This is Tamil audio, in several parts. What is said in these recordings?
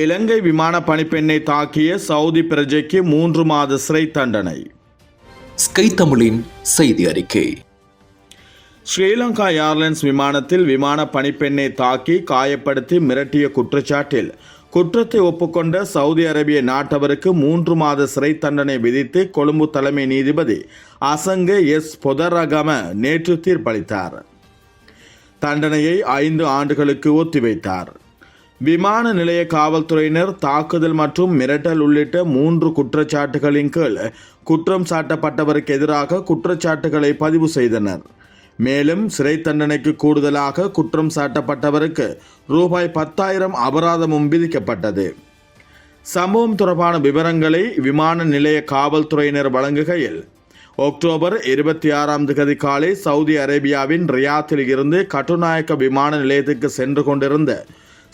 இலங்கை விமான பணிப்பெண்ணை தாக்கிய சவுதி பிரஜைக்கு மூன்று மாத சிறை தண்டனை. ஸ்கை தமிழின் செய்தி அறிக்கை. ஸ்ரீலங்கா ஏர்லைன்ஸ் விமானத்தில் விமான பணிப்பெண்ணை தாக்கி காயப்படுத்தி மிரட்டிய குற்றச்சாட்டில் குற்றத்தை ஒப்புக்கொண்ட சவுதி அரேபிய நாட்டவருக்கு மூன்று மாத சிறை தண்டனை விதித்து கொழும்பு தலைமை நீதிபதி அசங்க எஸ் பொதரகம நேற்று தீர்ப்பளித்தார். தண்டனையை ஐந்து ஆண்டுகளுக்கு ஒத்திவைத்தார். விமான நிலைய காவல்துறையினர் தாக்குதல் மற்றும் மிரட்டல் உள்ளிட்ட மூன்று குற்றச்சாட்டுகளின் கீழ் குற்றம் சாட்டப்பட்டவருக்கு எதிராக குற்றச்சாட்டுகளை பதிவு செய்தனர். மேலும் சிறை தண்டனைக்கு கூடுதலாக குற்றம் சாட்டப்பட்டவருக்கு ரூபாய் பத்தாயிரம் அபராதமும் விதிக்கப்பட்டது. சம்பவம் தொடர்பான விவரங்களை விமான நிலைய காவல்துறையினர் வழங்குகையில் அக்டோபர் இருபத்தி ஆறாம் திகதி காலை சவுதி அரேபியாவின் ரியாத்தில் இருந்து கட்டுநாயக்க விமான நிலையத்துக்கு சென்று கொண்டிருந்த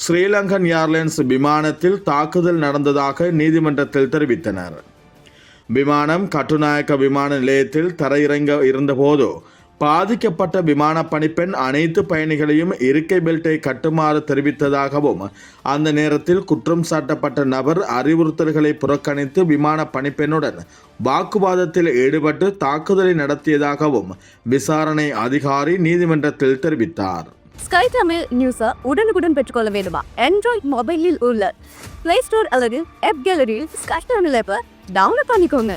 ஸ்ரீலங்கன் ஏர்லைன்ஸ் விமானத்தில் தாக்குதல் நடந்ததாக நீதிமன்றத்தில் தெரிவித்தனர். விமானம் கட்டுநாயக்க விமான நிலையத்தில் தரையிறங்க இருந்தபோது பாதிக்கப்பட்ட விமான பணிப்பெண் அனைத்து பயணிகளையும் இருக்கை பெல்ட்டை கட்டுமாறு தெரிவித்ததாகவும் அந்த நேரத்தில் குற்றம் சாட்டப்பட்ட நபர் அறிவுறுத்தல்களை புறக்கணித்து விமான பணிப்பெண்ணுடன் வாக்குவாதத்தில் ஈடுபட்டு தாக்குதலை நடத்தியதாகவும் விசாரணை அதிகாரி நீதிமன்றத்தில் தெரிவித்தார். ஸ்கை தமிழ் நியூஸை உடனுக்குடன் பெற்றுக்கொள்ள வேண்டுமா? ஆண்ட்ராய்ட் மொபைலில் உள்ள பிளே ஸ்டோர் அல்லது ஆப் கேலரியில் ஸ்கை தமிழ் ஆப்பை டவுன்லோட் பண்ணிக்கோங்க.